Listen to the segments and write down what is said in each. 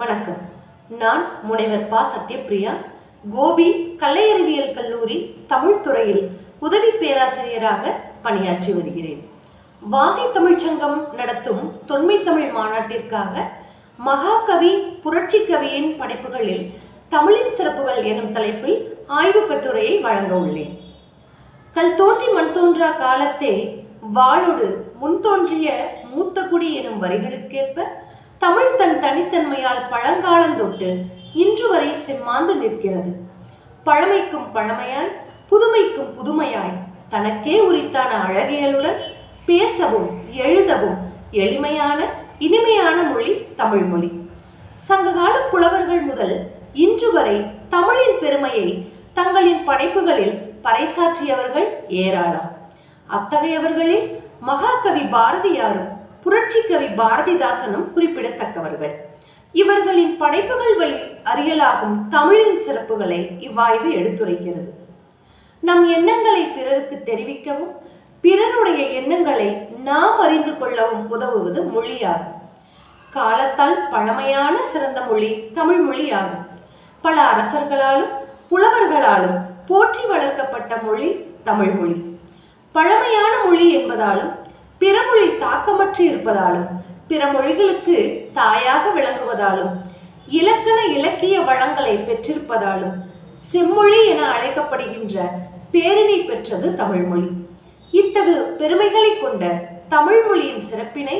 வணக்கம். நான் முனைவர் பா. சத்யபிரியா கோபி கலையறிவியல் கல்லூரி தமிழ் துறையில் உதவி பேராசிரியராக பணியாற்றி வருகிறேன். வாகை தமிழ்ச்சங்கம் நடத்தும் தொன்மை தமிழ் மாநாட்டிற்காக மகாகவி புரட்சி கவியின் படைப்புகளில் தமிழின் சிறப்புகள் எனும் தலைப்பில் ஆய்வுக் கட்டுரையை வழங்க உள்ளேன். கல் தோன்றி மண் தோன்றா காலத்தே வாளோடு முன் தோன்றிய மூத்த குடி எனும் வரிகளுக்கேற்ப தமிழ் தன் தனித்தன்மையால் பழங்காலந்தொட்டு இன்று வரை செம்மாந்து நிற்கிறது. பழமைக்கும் பழமையாய் புதுமைக்கும் புதுமையாய் தனக்கே உரித்தான அழகியலுடன் பேசவும் எழுதவும் எளிமையான இனிமையான மொழி தமிழ் மொழி. சங்ககால புலவர்கள் முதல் இன்று வரை தமிழின் பெருமையை தங்களின் படைப்புகளில் பறைசாற்றியவர்கள் ஏராளம். அத்தகையவர்களில் மகாகவி பாரதியாரும் புரட்சி கவி பாரதிதாசனும் குறிப்பிடத்தக்கவர்கள். இவர்களின் படைப்புகள் வழி அறியலாகும் தமிழின் சிறப்புகளை இவ்வாய்வு எடுத்துரைக்கிறது. நம் எண்ணங்களை பிறருக்கு தெரிவிக்கவும் பிறருடைய எண்ணங்களை நாம் அறிந்து கொள்ளவும் உதவுவது மொழியாகும். காலத்தால் பழமையான சிறந்த மொழி தமிழ் மொழியாகும். பல அரசர்களாலும் புலவர்களாலும் போற்றி வளர்க்கப்பட்ட மொழி தமிழ் மொழி. பழமையான மொழி என்பதாலும் பிறமொழி தாக்கமற்று இருப்பதாலும் பிற மொழிகளுக்கு தாயாக விளங்குவதாலும் இலக்கண இலக்கிய வளங்களை பெற்றிருப்பதாலும் செம்மொழி என அழைக்கப்படுகின்ற பேரினை பெற்றது தமிழ்மொழி. இத்தகு பெருமைகளை கொண்ட தமிழ்மொழியின் சிறப்பினை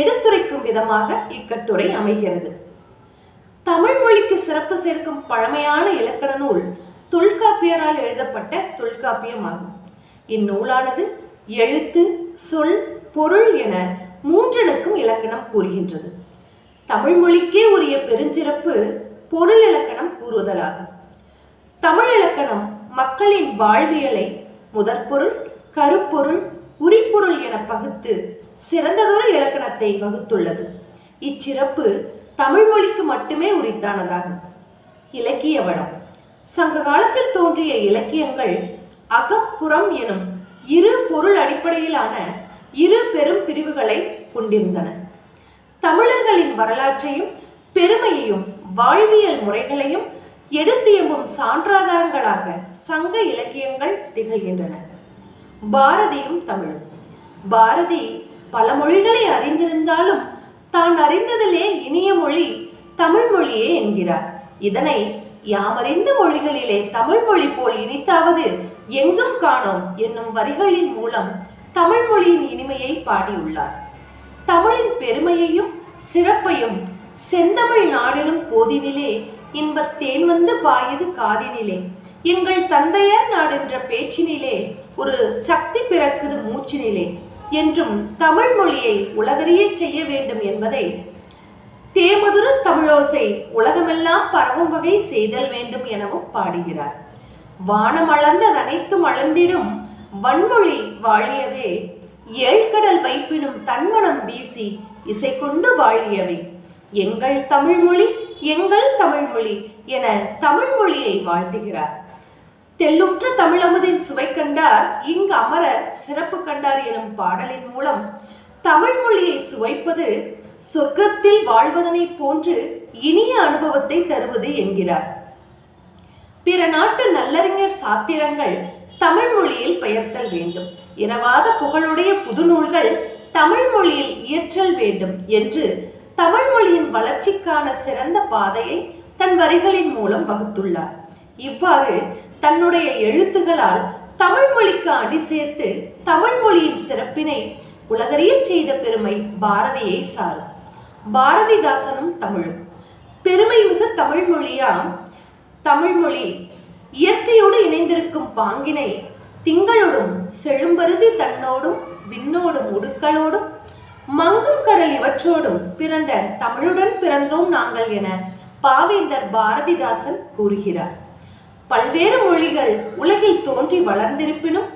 எடுத்துரைக்கும் விதமாக இக்கட்டுரை அமைகிறது. தமிழ்மொழிக்கு சிறப்பு சேர்க்கும் பழமையான இலக்கண நூல் தொல்காப்பியரால் எழுதப்பட்ட தொல்காப்பியமாகும். இந்நூலானது எழுத்து சொல் பொருள் என மூன்றனுக்கும் இலக்கணம் கூறுகின்றது. தமிழ் மொழிக்கே உரிய பெருஞ்சிறப்பு பொருள் இலக்கணம் கூறுதலாகும். தமிழ் இலக்கணம் மக்களின் வாழ்வியலை முதற்பொருள் கருப்பொருள் உரிப்பொருள் என பகுத்து சிறந்ததொரு இலக்கணத்தை வகுத்துள்ளது. இச்சிறப்பு தமிழ் மொழிக்கு மட்டுமே உரித்தானதாகும். இலக்கிய வளம். சங்க காலத்தில் தோன்றிய இலக்கியங்கள் அகம் புறம் எனும் இரு பொருள் அடிப்படையிலான இரு பெரும் பிரிவுகளை கொண்டிருந்தன. தமிழர்களின் வரலாற்றையும் பெருமையையும் வாழ்வியல் முறைகளையும் எடுத்து எம்பும் சான்றாதாரங்களாக சங்க இலக்கியங்கள் திகழ்கின்றன. பாரதியும் தமிழும். பாரதி பல மொழிகளை அறிந்திருந்தாலும் தான் அறிந்ததிலே இனிய மொழி தமிழ் மொழியே என்கிறார். இதனை யாமறிந்த மொழிகளிலே தமிழ் மொழி போல் இனித்தாவது எங்கும் காணோம் என்னும் வரிகளின் மூலம் தமிழ் மொழியின் இனிமையை பாடியுள்ளார். தமிழின் பெருமையையும் சிறப்பையும் செந்தமிழ் நாடெனும் போதினிலே இன்பத் தேன் வந்து பாயது காதினிலே எங்கள் தந்தையர் நாடென்ற பேச்சினிலே ஒரு சக்தி பிறக்குது மூச்சினிலே என்றும் தமிழ் மொழியை உலகறியச் செய்ய வேண்டும் என்பதை தேமதுர தமிழோசை உலகமெல்லாம் பரவும் வகை செய்தல் வேண்டும் எனவும் பாடுகிறார். வானம் அளந்தது அனைத்தும் அளந்திடும் வன்மொழி வாழியவே. ஏழ்கடல் வைப்பினும் தன்மனம் வீசி இசை கொண்டு வாழியவை. எங்கள் தமிழ்மொழி எங்கள் தமிழ்மொழி என தமிழ்மொழியை வாழ்த்துகிறார். தெல்லுற்ற தமிழமுதின் சுவை கண்டார் இங்கு அமரர் சிறப்பு கண்டார் எனும் பாடலின் மூலம் தமிழ்மொழியை சுவைப்பது சொர்க்கத்தில் வாழ்வதனை போன்று இனிய அனுபவத்தை தருவது என்கிறார். பிற நாட்டு நல்லறிஞர் சாத்திரங்கள் தமிழ் மொழியில் பெயர்த்தல் வேண்டும். இரவாத புகழுடைய புதுநூல்கள் தமிழ் மொழியில் இயற்றல் வேண்டும் என்று தமிழ் மொழியின் வளர்ச்சிக்கான சிறந்த பாதையை தன் வரிகளின் மூலம் வகுத்துள்ளார். இவ்வாறு தன்னுடைய எழுத்துகளால் தமிழ் மொழிக்கு அணி சேர்த்து தமிழ் மொழியின் சிறப்பினை உலகறிய செய்த பெருமை பாரதியை சாரும். பாரதிதாசனும் தமிழும். பெருமை மிகு தமிழ் மொழியா தமிழ் மொழி இயற்கையோடு இணைந்திருக்கும் பாங்கினை திங்களோடும் செழும்பருதி தன்னோடும் விண்ணோடும் உடுக்களோடும் மங்கும் கடல் இவற்றோடும் பிறந்த தமிழுடன் பிறந்தோம் நாங்கள் என பாவேந்தர் பாரதிதாசன் கூறுகிறார். பல்வேறு மொழிகள் உலகில் தோன்றி வளர்ந்திருப்பினும்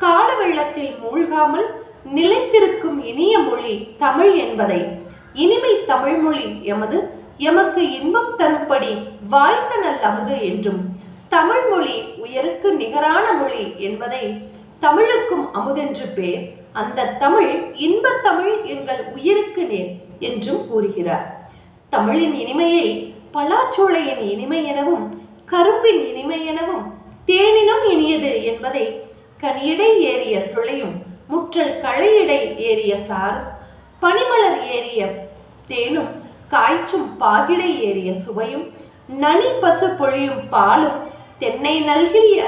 கால வெள்ளத்தில் மூழ்காமல் நிலைத்திருக்கும் இனிய மொழி தமிழ் என்பதை. இனிமை தமிழ் மொழி எமது எமக்கு இன்பம் தரும்படி வாய்த்த நல் அமுது என்றும். தமிழ் மொழி உயருக்கு நிகரான மொழி என்பதை தமிழுக்கும் அமுதென்று பேர். அந்த தமிழ் இன்பத் தமிழ் எங்கள் உயிருக்கு நேர் என்றும் கூறுகிறார். தமிழின் இனிமையை பலாச்சோலையின் இனிமை எனவும் கரும்பின் இனிமை எனவும் தேனினும் இனியது என்பதை கனியடை ஏறிய சுளையும் முற்றல் களையிடை ஏறிய சார் பனிமலர் ஏறிய தேனும் காய்ச்சும் பாகிடை ஏறிய சுவையும் நனி பசு பொழியும் பாலும் தென்னை நல்கிய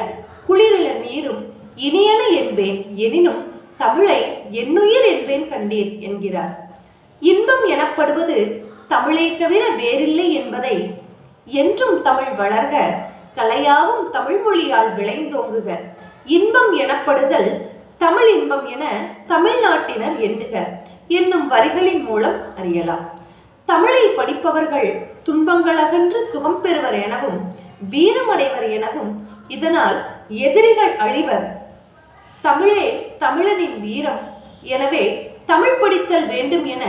குளிரில நீரும் இனியன என்பேன் எனினும் தமிழை என்னுயிர் என்பேன் கண்டீர் என்கிறார். இன்பம் எனப்படுவது தமிழை தவிர வேறில்லை என்பதை என்றும் தமிழ் வளர்க கலையாவும் தமிழ் மொழியால் விளைந்தோங்குக. இன்பம் எனப்படுதல் தமிழ் இன்பம் என தமிழ்நாட்டினர் எண்ணுக என்னும் வரிகளின் மூலம் அறியலாம். தமிழை படிப்பவர்கள் துன்பங்கள் அகன்று சுகம் பெறுவர் எனவும் வீரமடைவர் எனவும் இதனால் எதிரிகள் அழிவர். தமிழே தமிழனின் வீரம் எனவே தமிழ் படித்தல் வேண்டும் என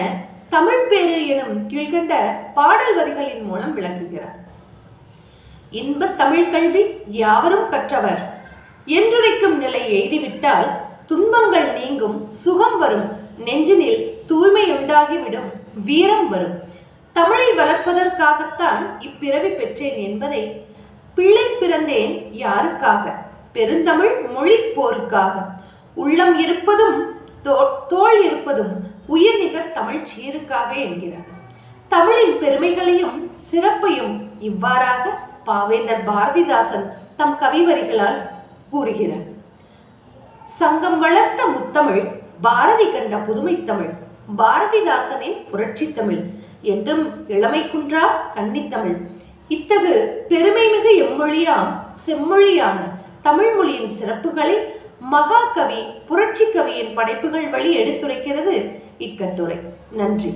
தமிழ் பேரு எனும் கீழ்கண்ட பாடல் வரிகளின் மூலம் விளக்குகிறார். இன்பத் தமிழ் கல்வி யாவரும் கற்றவர். என்றுரைக்கும் நிலை எய்திவிட்டால் துன்பங்கள் நீங்கும் சுகம் வரும். நெஞ்சினில் தூய்மை உண்டாகிவிடும் வீரம் வரும். தமிழை வளர்ப்பதற்காகத்தான் இப்பிறவி பெற்றேன் என்பதை பிள்ளை பிறந்தேன் யாருக்காக? பெருந்தமிழ் மொழி போருக்காக. உள்ளம் இருப்பதும் தோ- தோள் இருப்பதும் உயிர் நிகர் தமிழ் சீருக்காக என்கிறார் தமிழின் பெருமைகளையும் சிறப்பையும் இவ்வாறாக பாவேந்தர் பாரதிதாசன் தம் கவிவரிகளால் கூறுகிறார். சங்கம் வளர்த்த முத்தமிழ் பாரதி கண்ட புதுமைத்தமிழ் பாரதிதாசனின் புரட்சி தமிழ் என்றும் இளமை குன்றா கன்னித்தமிழ் இத்தகு பெருமைமிகு எம்மொழியாம் செம்மொழியான தமிழ் மொழியின் சிறப்புகளை மகாகவி புரட்சி கவியின் படைப்புகள் வழி எடுத்துரைக்கிறது இக்கட்டுரை. நன்றி.